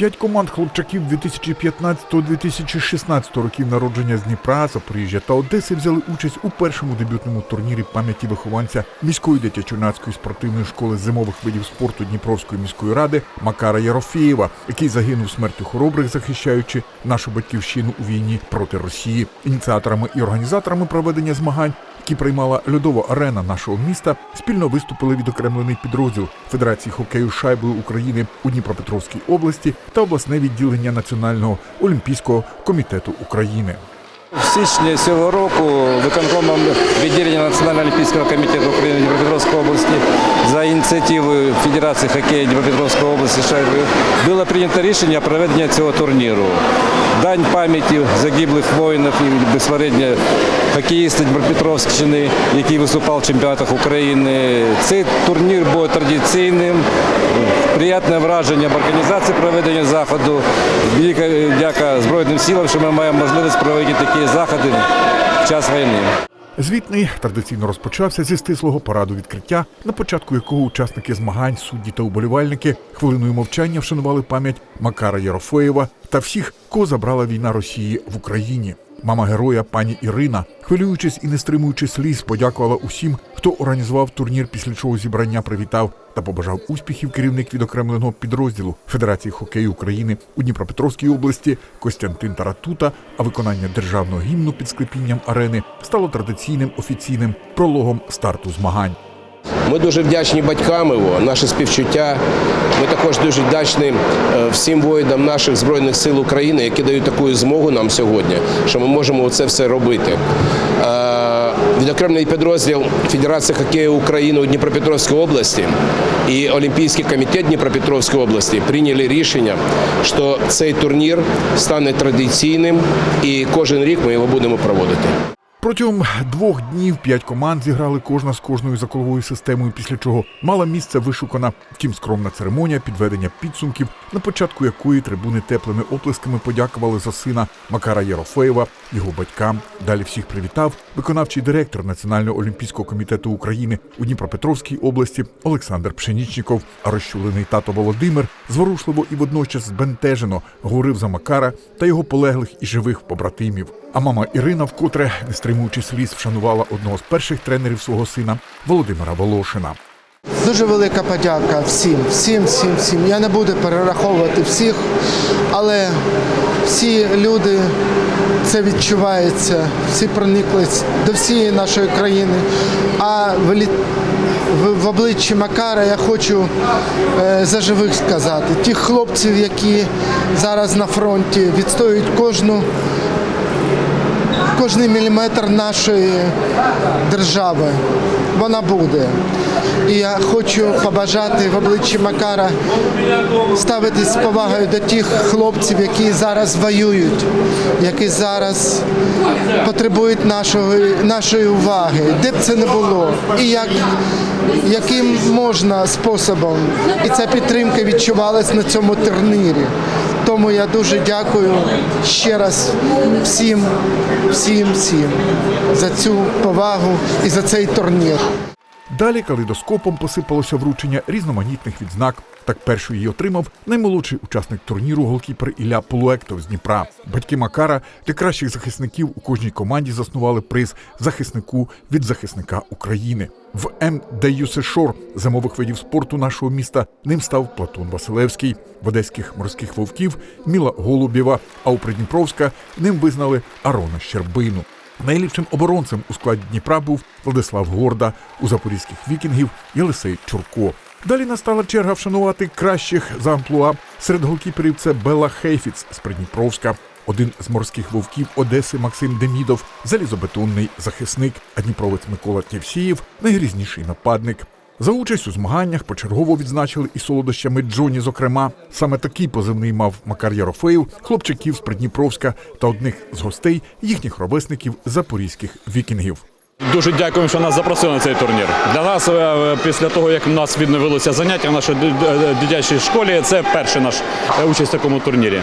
П'ять команд хлопчаків 2015-2016 років народження з Дніпра, Запоріжжя та Одеси взяли участь у першому дебютному турнірі пам'яті вихованця міської дитячо-юнацької спортивної школи зимових видів спорту Дніпровської міської ради Макара Єрофєєва, який загинув смертю хоробрих, захищаючи нашу батьківщину у війні проти Росії. Ініціаторами і організаторами проведення змагань які приймала льодова арена нашого міста, спільно виступили відокремлений підрозділ Федерації хокею шайбою України у Дніпропетровській області та обласне відділення Національного олімпійського комітету України. Січні цього року виконкомом відділення Національного олімпійського комітету України Дніпропетровської області за ініціативою Федерації хокею Дніпропетровської області шайби було прийнято рішення проведення цього турніру. Дань пам'яті загиблих воїнів і безпосередньо хокеїста Дніпропетровщини, який виступав в чемпіонатах України. Цей турнір був традиційним. Приятне враження в організації проведення заходу. Велика дяка Збройним силам, що ми маємо можливість проводити такі заходи в час війни. Звітний традиційно розпочався зі стислого параду відкриття, на початку якого учасники змагань, судді та уболівальники хвилиною мовчання вшанували пам'ять Макара Єрофеєва та всіх, кого забрала війна Росії в Україні. Мама героя пані Ірина, хвилюючись і не стримуючи сліз, подякувала усім, хто організував турнір, після чого зібрання привітав та побажав успіхів керівник відокремленого підрозділу Федерації хокею України у Дніпропетровській області Костянтин Таратута. А виконання державного гімну під склепінням арени стало традиційним офіційним прологом старту змагань. Ми дуже вдячні батькам його, наше співчуття. Ми також дуже вдячні е, всім воїнам наших збройних сил України, які дають таку змогу нам сьогодні, що ми можемо це все робити. Е, Відокремлений підрозділ Федерації хокею України у Дніпропетровській області і Олімпійський комітет Дніпропетровської області прийняли рішення, що цей турнір стане традиційним і кожен рік ми його будемо проводити. Протягом двох днів п'ять команд зіграли кожна з кожною за коловою системою, після чого мала місце вишукана, втім скромна церемонія підведення підсумків, на початку якої трибуни теплими оплесками подякували за сина Макара Єрофеєва, його батькам. Далі всіх привітав виконавчий директор Національного олімпійського комітету України у Дніпропетровській області Олександр Пшенічніков. А розчулений тато Володимир зворушливо і водночас збентежено говорив за Макара та його полеглих і живих побратимів. А мама Ірина, вкотре не стримуючи сліз, вшанувала одного з перших тренерів свого сина Володимира Волошина. Дуже велика подяка всім, всім, всім, всім. Я не буду перераховувати всіх, але всі люди це відчувається, всі прониклись до всієї нашої країни. А в, в обличчі Макара я хочу е, за живих сказати. Тих хлопців, які зараз на фронті відстоюють кожну кожний міліметр нашої держави. Вона буде. І я хочу побажати в обличчі Макара ставитись з повагою до тих хлопців, які зараз воюють, які зараз потребують нашої, нашої уваги, де б це не було, і як, яким можна способом. І ця підтримка відчувалась на цьому турнірі. Тому я дуже дякую ще раз всім, всім, всім за цю повагу і за цей турнір. Далі калейдоскопом посипалося вручення різноманітних відзнак. Так першою її отримав наймолодший учасник турніру голкіпер Ілля Полуектов з Дніпра. Батьки Макара для кращих захисників у кожній команді заснували приз захиснику від захисника України. В МДЮ Шор зимових видів спорту нашого міста ним став Платон Василевський. В одеських морських вовків Міла Голубєва, а у Придніпровська ним визнали Арона Щербину. Найліпшим оборонцем у складі Дніпра був Владислав Горда, у запорізьких вікінгів Єлисей Чурко. Далі настала черга вшанувати кращих за амплуа. Серед голкіперів це Бела Хейфіц з Придніпровська. Один з морських вовків Одеси Максим Демідов, залізобетонний захисник, а дніпровець Микола Тєвсієв найгрізніший нападник. За участь у змаганнях почергово відзначили і солодощами Джоні. Зокрема, саме такий позивний мав Макар Ярофеєв, хлопчаків з Придніпровська та одних з гостей їхніх ровесників запорізьких вікінгів. Дуже дякуємо, що нас запросили на цей турнір. Для нас, е, після того, як у нас відновилося заняття в нашій ди- ди- дитячій школі, це перший наш е, участь в такому турнірі.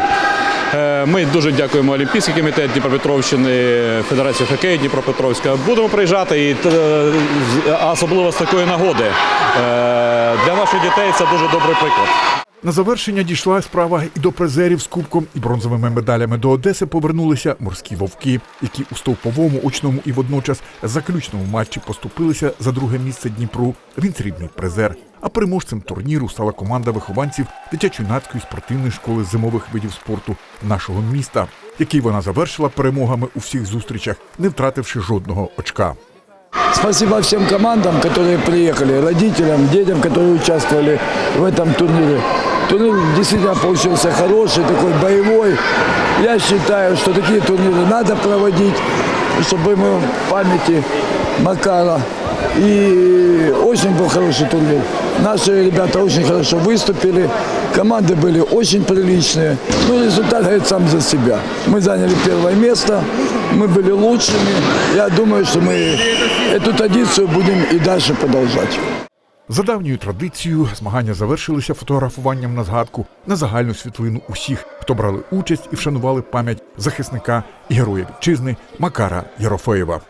Е, Ми дуже дякуємо Олімпійський комітет Дніпропетровщини, Федерацію хокею Дніпропетровська. Будемо приїжджати, і, е, особливо з такої нагоди. Е, Для наших дітей це дуже добрий приклад. На завершення дійшла справа і до призерів з кубком і бронзовими медалями до Одеси повернулися морські вовки, які у стовповому очному і водночас заключному матчі поступилися за друге місце Дніпру. Він срібний призер. А переможцем турніру стала команда вихованців дитячо-юнацької спортивної школи зимових видів спорту нашого міста, який вона завершила перемогами у всіх зустрічах, не втративши жодного очка. Спасибо всем командам, которые приехали, родителям, детям, которые участвовали в этом турнире. Турнир действительно получился хороший, такой боевой. Я считаю, что такие турниры надо проводить, чтобы мы в памяти Макара. И очень был хороший турнир. Наши ребята очень хорошо выступили. Команды были очень приличные. Ну, результат говорит сам за себя. Мы заняли первое место. Мы были лучшими. Я думаю, что мы эту традицию будем и дальше продолжать. За давньою традицією змагання завершилися фотографуванням на згадку на загальну світлину усіх, хто брали участь і вшанували пам'ять захисника і героя вітчизни Макара Єрофеєва.